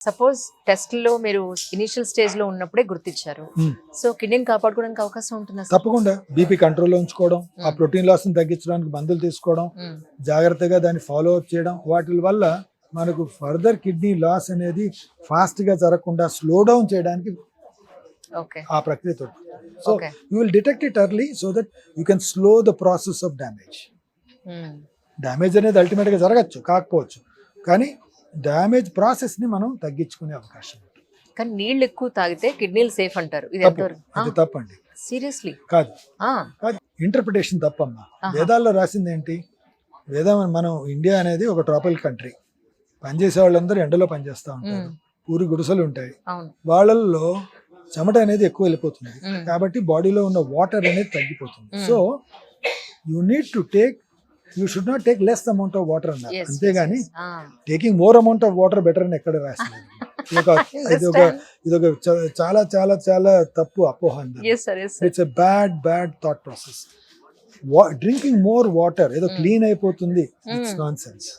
Suppose టెస్ట్లో మీరు initial స్టేజ్లో ఉన్నప్పుడే గుర్తించారు. సో కిడ్నీని కాపాడుకోవడానికి అవకాశం ఉంటుందా? తప్పకుండా బీపీ కంట్రోల్లో ఉంచుకోవడం ఆ. ప్రోటీన్ లాస్ తగ్గించడానికి మందులు తీసుకోవడం. జాగ్రత్తగా దాన్ని ఫాలో అప్ చేయడం వాటి వల్ల మనకు ఫర్దర్ కిడ్నీ లాస్ అనేది ఫాస్ట్గా జరగకుండా స్లో డౌన్ చేయడానికి ఓకే ఆ ప్రక్రియ so. You will detect it early so that you can slow the process of damage. Damage అనేది అల్టిమేట్గా జరగచ్చు కాకపోవచ్చు కానీ డ్యామేజ్ ప్రాసెస్ని మనం తగ్గించుకునే అవకాశం ఉంది. కానీ నీళ్ళు ఎక్కువ తాగితే కిడ్నీలు సేఫ్ అంటారు. ఇది తప్పండి. సీరియస్లీ కాదు. కాదు. ఇంటర్ప్రిటేషన్ తప్పమ్మా. వేదాల్లో రాసింది ఏంటి? వేదం మనం ఇండియా అనేది ఒక ట్రాపికల్ కంట్రీ పనిచేసే వాళ్ళందరూ ఎండలో పనిచేస్తూ ఉంటారు. ఊరి గుడిసెలు ఉంటాయి. వాళ్ళల్లో చెమట అనేది ఎక్కువ వెళ్ళిపోతుంది. కాబట్టి బాడీలో ఉన్న వాటర్ అనేది తగ్గిపోతుంది. So you need to take you should not take less amount of water అన్నారు అంతేగాని. Taking more amount of water better అని ఎక్కడ రాసింది ఇది ఒక ఇది ఒక చాలా చాలా చాలా తప్పు అపోహ Yes, sir, yes, sir. It's a bad bad thought process drinking more water ఏదో. క్లీన్ అయిపోతుంది ఇట్స్. Non sense